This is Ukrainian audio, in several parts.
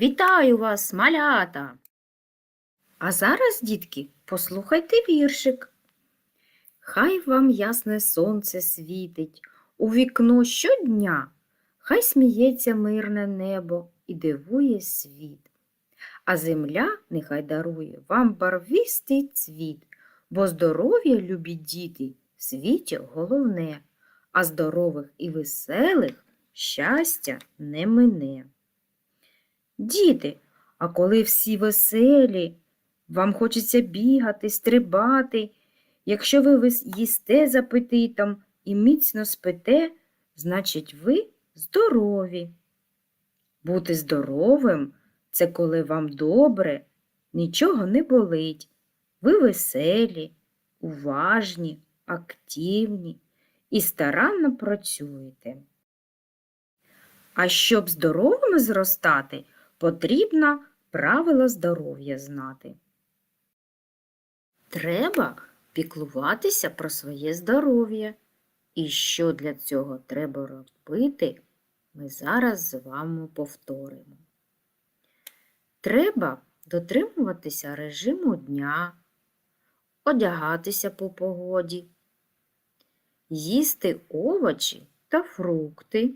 Вітаю вас, малята! А зараз, дітки, послухайте віршик. Хай вам ясне сонце світить у вікно щодня, хай сміється мирне небо і дивує світ. А земля нехай дарує вам барвістий цвіт, бо здоров'я, любі діти, в світі головне, а здорових і веселих щастя не мине. Діти, а коли всі веселі, вам хочеться бігати, стрибати. Якщо ви їсте з апетитом і міцно спите, значить ви здорові. Бути здоровим це коли вам добре, нічого не болить. Ви веселі, уважні, активні і старанно працюєте. А щоб здоровими зростати, потрібно правила здоров'я знати. Треба піклуватися про своє здоров'я. І що для цього треба робити, ми зараз з вами повторимо. Треба дотримуватися режиму дня, одягатися по погоді, їсти овочі та фрукти,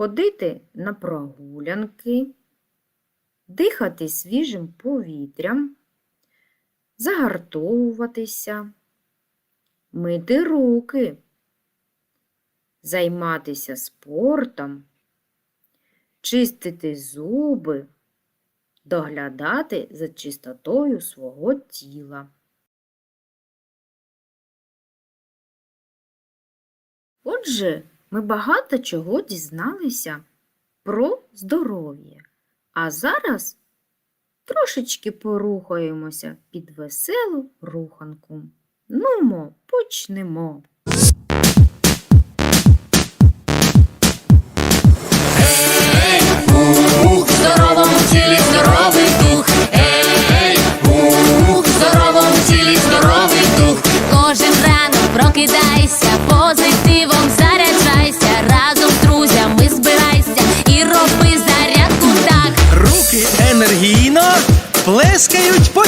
ходити на прогулянки, дихати свіжим повітрям, загартовуватися, мити руки, займатися спортом, чистити зуби, доглядати за чистотою свого тіла. Отже, ми багато чого дізналися про здоров'я. А зараз трошечки порухаємося під веселу руханку. Нумо, почнемо.